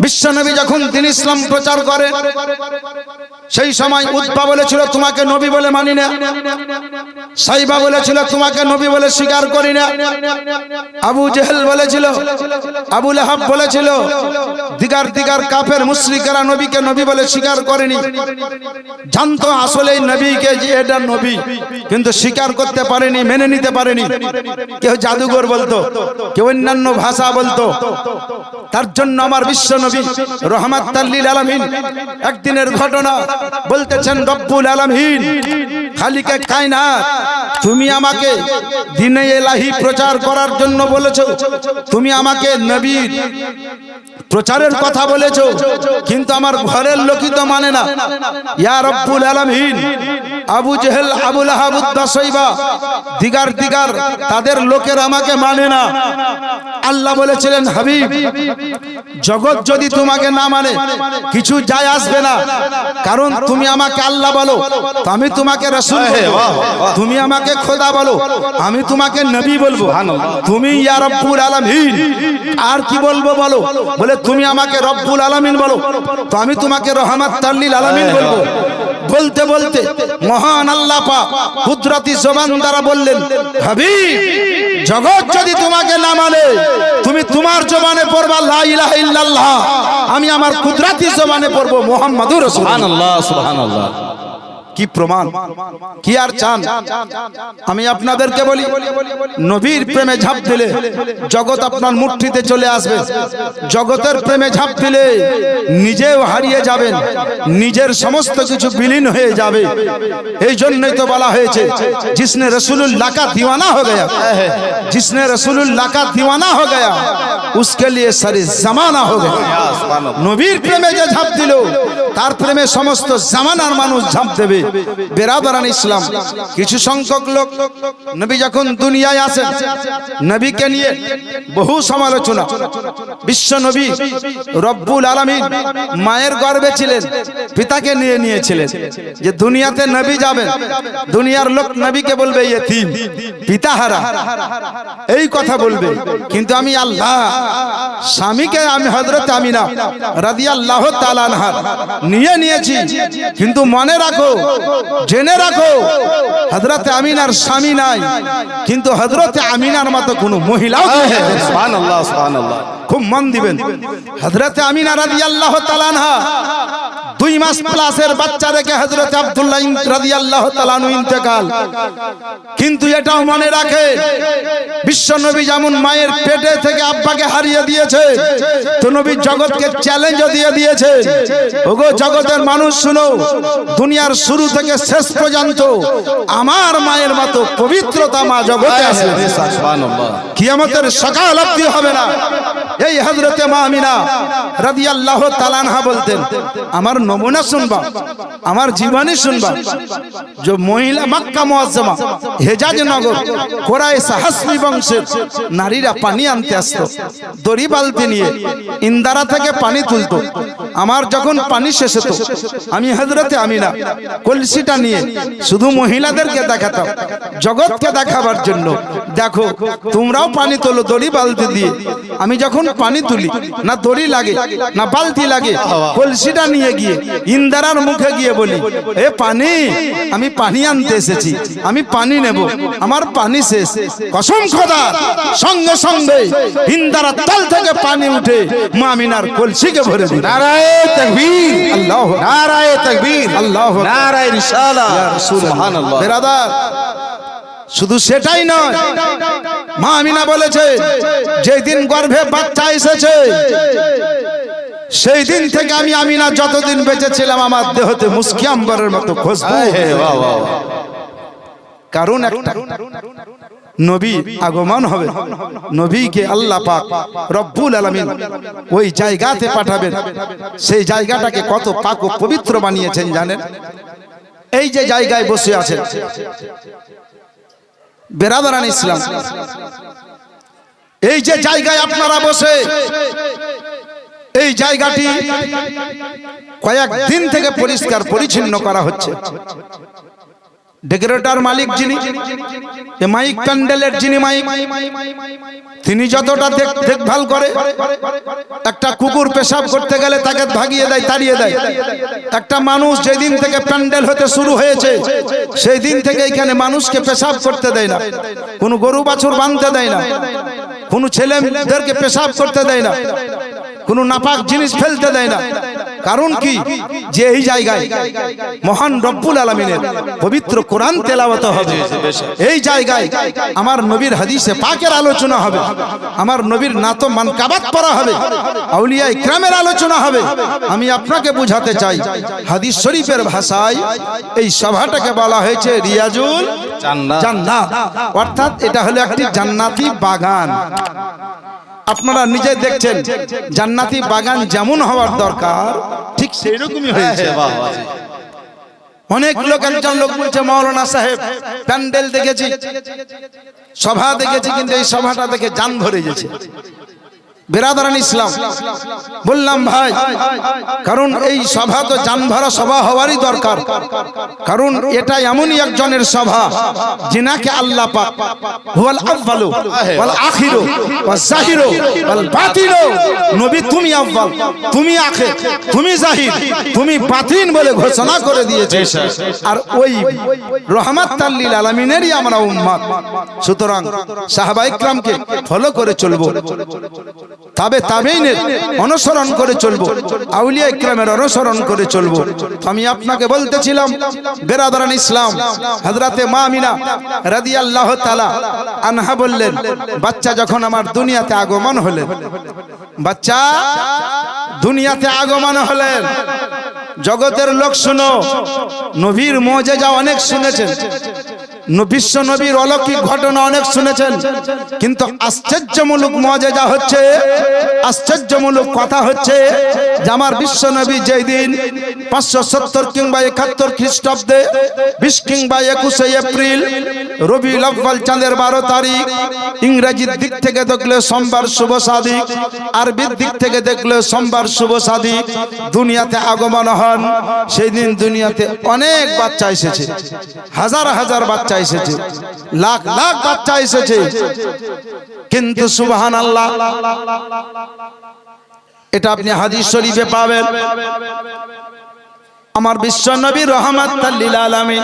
বিশ্বনবী যখন তিনি ইসলাম প্রচার করে, সেই সময় উৎপা বলেছিল, তোমাকে নবী বলে মানি না। সাইবা বলেছিল, তোমাকে নবী বলে স্বীকার করি না। আবু জেহেল বলেছিল, আবু লাহাব বলেছিল, দিগার দিগার কাফের মুশরিকেরা নবীকে নবী বলে স্বীকার করেনি। জানতো আসলে নবীকে যে এটা নবী, কিন্তু স্বীকার করতে পারেনি, মেনে নিতে পারেনি। কেউ জাদুঘর বলতো, কেউ অন্যান্য ভাষা বলতো। তার জন্য আমার বিশ্ব নবী রহমাত তাল্লিল আলমিন, একদিনের ঘটনা বলতেছেন রব্বুল আলমিন, খালিকে কায়নাত, তুমি আমাকে দিনে এলাহি প্রচার করার জন্য বলেছ, তুমি আমাকে নবীর প্রচারের কথা বলেছ কিন্তু আমার ঘরের লোকই তো মানে না। ইয়ার রব্বুল আলমিন আবু জেহেল আবুল আহাবুদ্দাসইবা দিগার দিগার তাদের লোকের আমাকে মানে না। আল্লাহ বলেছিলেন হাবিব জগৎ যদি তোমাকে না মানে কিছু যায় আসবে না। কারণ তুমি আমাকে আল্লাহ বলো আমি তোমাকে রসুল। তুমি আমাকে খোদা বলো আমি তোমাকে নবী বলব। তুমি ইয়া রব্বুল আলামিন আর কি বলব বলো? বলে তুমি আমাকে রব্বুল আলামিন বলো। তো আমি তোমাকে রহমাত তাল্লিল আলামিন বলব। বলতে বলতে মহান আল্লাহ পাক কুদরতি জবান দ্বারা বললেন হাবিব জগৎ যদি তোমাকে না মানে তুমি তোমার জবানে পড়বা লা ইলাহা ইল্লাল্লাহ। আমি আমার কুদরতি জবানে পড়ব মুহাম্মাদুর রাসূলুল্লাহ। সুবহানাল্লাহ সুবহানাল্লাহ। কি প্রমাণ কি আর চান আমি আপনাদেরকে বলি নবীর প্রেমে ঝাঁপ দিলে জগৎ আপনার মুঠিতে চলে আসবে জগতের প্রেমে ঝাঁপ দিলে নিজেও হারিয়ে যাবেন নিজের সমস্ত কিছু বিলীন হয়ে যাবে এই জন্যই তো বলা হয়েছে जिसने रसूलुल्लाह का दीवाना हो गया जिसने रसूलुल्लाह का दीवाना हो गया उसके लिए सारी जमाना हो गया নবীর প্রেমে যে ঝাঁপ দিল তার প্রেমে সমস্ত জামানার মানুষ ঝাঁপ দেবে বেরাদারান ইসলাম, কিছু সংখ্যক লোক নবী যখন দুনিয়ায় আসেন, নবীকে নিয়ে বহু সমালোচনা। বিশ্ব নবী রব্বুল আলমিন মায়ের গর্বে ছিলেন, পিতাকে নিয়ে নিয়েছিলেন যে দুনিয়াতে নবী যাবেন, দুনিয়ার লোক নবীকে বলবে ইয়েতিম, পিতাহারা। এই কথা বলবে। কিন্তু আমি আল্লাহ, স্বামীকে আমি হজরত আমিনা রাদিয়াল্লাহু তাআলা আনহার নিয়ে নিয়েছি। কিন্তু মনে রাখো জেনে রাখো হজরত আমিনার স্বামী নাই কিন্তু হজরত আমিনার মতো কোনো মহিলাও দুনিয়াতে নেই। সুবহানাল্লাহ সুবহানাল্লাহ খুব মন দিবেন। হজরত আমিনা রাদিয়াল্লাহু তাআলা আনহা দুই মাস প্লাসের বাচ্চা রেখে হজরত আব্দুল্লাহ রাদিয়াল্লাহু তাআলা আনহু ইন্তেকাল। কিন্তু এটাও মনে রাখে বিশ্ব নবী যেমন মায়ের পেটে থেকে আব্বাকে হারিয়ে দিয়েছে তো নবী জগৎকে চ্যালেঞ্জ দিয়ে দিয়েছে। ওগো জগতের মানুষ শুনো দুনিয়ার শুরু থেকে শেষ পর্যন্ত আমার মায়ের মতো পবিত্রতা মা জগতে আছে কিয়ামতের সকাল অব্দি হবে না। এই হজরতে মা আমিনা রাদিয়াল্লাহু তাআলা আনহা বলতেন, আমার নমুনা শুনবা, আমার জীবনী শুনবা, যে মহিলা মক্কা মুআজ্জামা, হেজাজ নগর, কোরাইশ হাসমি বংশের নারীরা পানি আনতে আসতো, দড়ি বালতি নিয়ে ইন্দারা থেকে পানি তুলতো, আমার যখন পানি শেষ হতো, আমি হজরতে আমিনা কলসিটা নিয়ে শুধু মহিলাদেরকে দেখাতাম, জগৎকে দেখাবার জন্য, দেখো, তোমরাও পানি তোলো, দড়ি বালতি দিয়ে। আমি যখন পানি তুলি না দড়ি লাগে না বালতি লাগে কলসিটা নিয়ে গিয়ে ইন্দারার মুখে গিয়ে বলি এ পানি আমি পানি আনতে এসেছি আমি পানি নেব আমার পানি শেষ। কসম খোদা সঙ্গে সঙ্গে ইন্দারার তল থেকে পানি উঠে মামিনার কলসিকে ভরে দিল। নারায়ে তাকবীর। আল্লাহ নারায়ে তাকবীর। আল্লাহ নারায়ে রিসালা। সুবহানাল্লাহ। বেরাদার শুধু সেটাই নয় মা আমিনা বলেছে যেদিন গর্ভে বাচ্চা এসেছে সেই দিন থেকে আমি আমিনা যতদিন বেঁচে ছিলাম আমার দেহতে মুস্কি আম্বরের মতো খুশবু। কারণ একটা নবী আগমন হবে নবীকে আল্লাহ পাক রব্বুল আলামিন ওই জায়গাতে পাঠাবেন। সেই জায়গাটাকে কত পাক ও পবিত্র বানিয়েছেন জানেন? এই যে জায়গায় বসে আছেন বেরাদারান ইসলাম। এই যে জায়গায় আপনারা বসে, এই জায়গাটি কয়েক দিন থেকে পরিষ্কার, পরিচ্ছন্ন করা হচ্ছে। ডেকোরেটর মালিক যিনি মাইক প্যান্ডেলের যিনি মাইক তিনি যতটা দেখ- দেখভাল করে, একটা কুকুর পেশাব করতে গেলে তাকে ভাগিয়ে দেয়, তাড়িয়ে দেয়। একটা মানুষ যেদিন থেকে প্যান্ডেল হতে শুরু হয়েছে সেই দিন থেকে এখানে মানুষকে পেশাব করতে দেয় না। কোনো গরু বাছুর বাঁধতে দেয় না। কোনো ছেলেদেরকে পেশাব করতে দেয় না। কোনো নাপাক জিনিস ফেলতে দেয় না। কারণ কি? যে এই জায়গায় মহান রব্বুল আলমিনের পবিত্র কোরআন তেলাওয়াত হবে এই জায়গায় আমার নবীর হাদিসে পাকের আলোচনা হবে আমার নবীর নাত মান কাবাত করা হবে আউলিয়া ইকরামের আলোচনা হবে। আমি আপনাকে বুঝাতে চাই হাদিস শরীফের ভাষায় এই সভাটাকে বলা হয়েছে রিয়াজুল। জান্নাত। অর্থাৎ এটা হলো একটি জান্নাতি বাগান। আপনারা নিজে দেখছেন জান্নাতি বাগান যেমন হওয়ার দরকার ঠিক সেই রকমই হয়েছে জি। অনেক লোক একজন লোক বলছে মৌলানা সাহেব প্যান্ডেল দেখেছি। সভা দেখেছি কিন্তু এই সভাটা দেখে জান ধরে গেছে। বেরাদারান ইসলাম। বললাম, ভাই, কারণ এই সভা তো জান ভরা সভা হওয়ারই দরকার। কারণ এটা এমনই একজনের সভা, যিনাকে আল্লাহ পাক হুয়াল আউয়ালু ওয়াল আখিরু ওয়াজ জাহিরু ওয়াল বাতিনু নবী, তুমি আউয়াল তুমি আখির, তুমি জাহির, তুমি বাতিন বলে ঘোষণা করে দিয়েছে। আর ওই রহমাত লিল আলামিনেরই আমরা উম্মত সুতরাং সাহাবা ইকরামকে ফলো করে চলবো। তবে তাবেইনের অনুসরণ করে চলবো, আউলিয়া ইকরামের অনুসরণ করে চলবো। আমি আপনাকে বলতেছিলাম, বেরাদারান ইসলাম, হযরতে মা আমিনা রাদিয়াল্লাহু তাআলা আনহা বললেন, বাচ্চা যখন আমার দুনিয়াতে আগমন হলেন, বাচ্চা দুনিয়াতে আগমন হলেন। জগতের লোক শুনো, নবীর মজেজা অনেক শুনেছেন। বিশ্ব নবীর অলৌকিক ঘটনা অনেক শুনেছেন। কিন্তু আশ্চর্যমূলক মজেজা হচ্ছে, আশ্চর্যমূলক কথা হচ্ছে যে আমার বিশ্ব নবী যেই দিন পাঁচশো সত্তর কিংবা একাত্তর খ্রিস্টাব্দে বিশ কিংবা একুশে এপ্রিল রবি আব্বাল চাঁদের বারো তারিখ ইংরেজির দিক থেকে দেখলে সোমবার শুভ সাদিক, আরবির দিক থেকে দেখলে সোমবার শুভ সাদিক, দুনিয়াতে আগমন হন। সেই দিন দুনিয়াতে অনেক বাচ্চা এসেছে। হাজার হাজার বাচ্চা এসেছে। লাখ লাখ বাচ্চা এসেছে। কিন্তু সুবহান আল্লাহ এটা আপনি হাদিস শরীফে পাবেন। আমার বিশ্ব নবী রহমত লিল আলামিন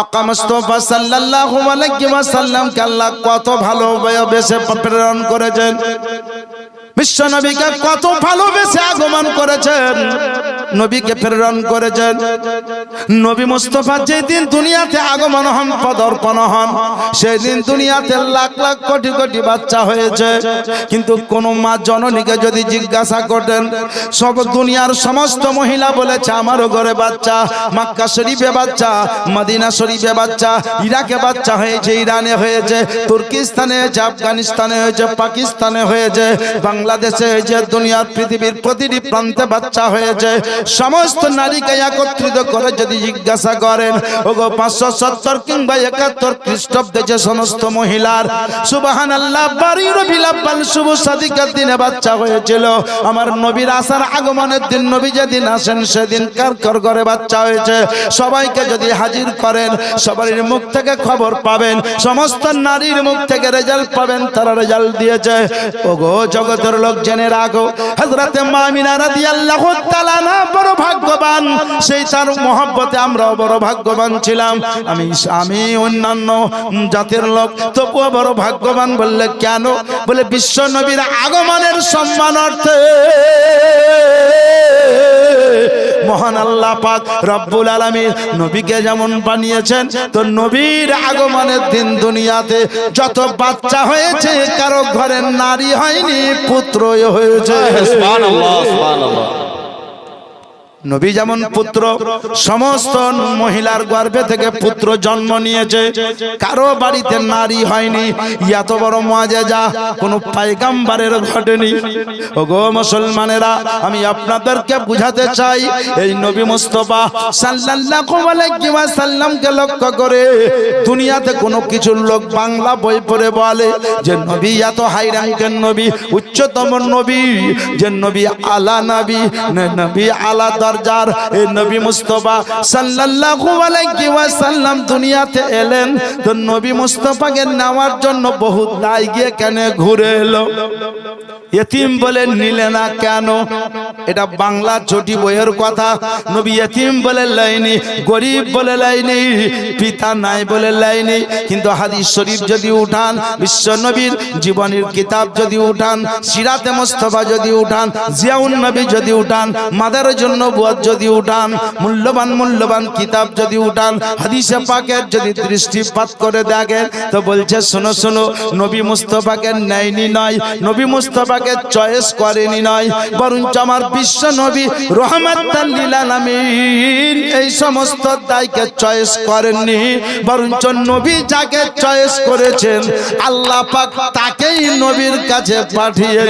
আকা মুস্তাফা সাল্লাল্লাহু আলাইহি ওয়াসাল্লাম কে আল্লাহ কত ভালোবেসে প্রেরণ করেছেন। বিশ্ব নবীকে কত ভালোবেসে আগমন করেছেন। নবীকে প্রেরণ করেছেন। নবী মুস্তফা যেদিন দুনিয়াতে আগমন হন, পদর্পণ হন সেই দিন দুনিয়াতে লাখ লাখ কোটি কোটি বাচ্চা হয়েছে। কিন্তু কোন মা জননীকে যদি জিজ্ঞাসা করতেন, সব দুনিয়ার সমস্ত মহিলা বলেছে, আমারও ঘরে বাচ্চা, মাক্কা শরীফে বাচ্চা, মদিনা শরীফে বাচ্চা, ইরাকে বাচ্চা হয়েছে, ইরানে হয়েছে, তুর্কিস্তানে হয়েছে, আফগানিস্তানে হয়েছে, পাকিস্তানে হয়েছে, বাংলাদেশে হয়েছে, দুনিয়ার পৃথিবীর প্রতিটি প্রান্তে বাচ্চা হয়েছে। সমস্ত নারীকে একত্রিত করে যদি জিজ্ঞাসা করেন, ওগো পাঁচশো সত্তর কিংবা একাত্তর খ্রিস্টাব্দে যে সমস্ত মহিলার সুবাহান আল্লাহ বাড়ির বিলাপাল শুভ সাদিকার দিনে বাচ্চা হয়েছিল। আমার নবীর আসার আগমনের দিন, নবী যেদিন আসেন, সেদিন কার কার ঘরে বাচ্চা হয়েছে? সবাইকে যদি হাজির করেন, সবার মুখ থেকে খবর পাবেন, সমস্ত নারীর মুখ থেকে রেজাল্ট পাবেন, তারা রেজাল্ট দিয়েছে। ওগো জগতের লোক জেনে রাখো, হযরতে মামিনা রাদিয়াল্লাহু তাআলা বড় ভাগ্যবান। সেই তার মহব্বতে আমরাও বড় ভাগ্যবান ছিলাম। আমি আমি অন্যান্য জাতির লোক, তবুও বড় ভাগ্যবান বললে কেন? বলে বিশ্ব নবীর আগমনের সম্মানার্থে। মহান আল্লাহ পাক রব্বুল আলামিন নবীকে যেমন বানিয়েছেন, তো নবীর আগমনের দিন দুনিয়াতে যত বাচ্চা হয়েছে, কারও ঘরের নারী হয়নি, পুত্রই হয়েছে। নবী যেমন পুত্র, সমস্ত মহিলার গর্ভে থেকে পুত্র জন্ম নিয়েছে। কারও বাড়িতে নারী হয়নি। এত বড় মজেজা কোনো পাইগাম্বারের ঘটেনি। ওগো মুসলমানেরা, আমি আপনাদেরকে বুঝাতে চাই, এই নবী মুস্তফা সাল্লাল্লাহু আলাইহি ওয়াসাল্লামকে লক্ষ্য করে দুনিয়াতে কোনো কিছু লোক বাংলা বই পড়ে বলে যে নবী এত হাই র্যাঙ্কের নবী, উচ্চতম নবী, যে নবী আলা নবী নবী আলা যার এই নবী মুস্তফা সাল্লাল্লাহু আলাইহি ওয়াসাল্লাম দুনিয়াতে এলেন। তো নবী মুস্তফাকে নেওয়ার জন্য বহু দায় গিয়ে কেন ঘুরে এলো। এতিম বলে, নিলে না কেন? এটা বাংলা চটি বইয়ের কথা। নবী এতিম বলে, লাইনি। গরিব বলে, লাইনি। পিতা নাই বলে, লাইনি। কিন্তু হাদিস শরীফ যদি উঠান, বিশ্ব নবীর জীবনের কিতাব যদি উঠান, সিরাতে মোস্তফা যদি উঠান, জিয়াউন নবী যদি উঠান মাদার জন্য বুয়াদ যদি উঠান, মূল্যবান মূল্যবান কিতাব যদি উঠান, হাদিসে পাকের যদি দৃষ্টিপাত করে দেখেন, তো বলছে, শোনো শোনো, নবী মুস্তফাকে নেয়নি নয়, নবী মুস্তফাকে চয়েস করেনি নয়, বরঞ্চ আমার বিশ্ব নবী রহমতুল্লিল আলামিন এই সমস্ত দায়কে চয়েস করেননি, বরঞ্চ নবী যাকে চয়েস করেছেন, আল্লাহ পাক তাকেই নবীর কাছে পাঠিয়ে